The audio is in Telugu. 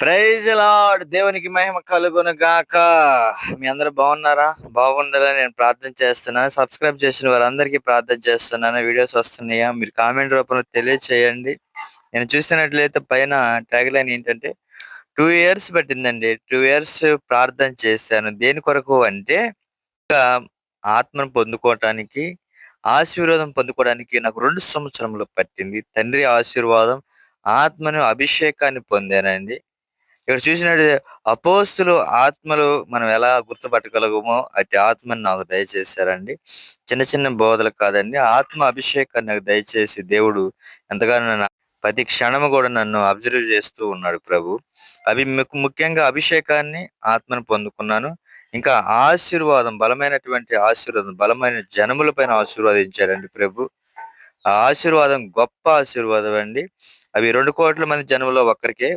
ప్రైజ్ లార్డ్ దేవునికి మహిమ కలుగును గాక మీ అందరు బాగున్నారా? బాగుండాలని నేను ప్రార్థన చేస్తున్నాను. సబ్స్క్రైబ్ చేసిన వారందరికీ ప్రార్థన చేస్తున్నాను. వీడియోస్ వస్తున్నాయా? మీరు కామెంట్ రూపంలో తెలియచేయండి. నేను చూసినట్లయితే పైన ట్యాగ్ లైన్ ఏంటంటే టూ ఇయర్స్ పట్టిందండి. టూ ఇయర్స్ ప్రార్థన చేశాను. దేని కొరకు అంటే ఆత్మను పొందుకోవటానికి ఆశీర్వాదం పొందుకోవడానికి నాకు రెండు సంవత్సరములు పట్టింది. తండ్రి ఆశీర్వాదం ఆత్మను అభిషేకాన్ని పొందానండి. ఇక్కడ చూసినట్టు అపోస్తులు ఆత్మలు మనం ఎలా గుర్తుపట్టగలగమో అటు ఆత్మని నాకు దయచేశారండి. చిన్న చిన్న బోధలు కాదండి. ఆత్మ అభిషేకాన్ని నాకు దయచేసి దేవుడు ఎంతగానో నన్ను ప్రతి క్షణము కూడా నన్ను అబ్జర్వ్ చేస్తూ ఉన్నాడు ప్రభు. అవి ముఖ్యంగా అభిషేకాన్ని ఆత్మను పొందుకున్నాను. ఇంకా ఆశీర్వాదం బలమైనటువంటి ఆశీర్వాదం బలమైన జనముల పైన ఆశీర్వాదించారండి ప్రభు. ఆ ఆశీర్వాదం గొప్ప ఆశీర్వాదం అండి. అవి రెండు కోట్ల మంది జనములో ఒక్కరికే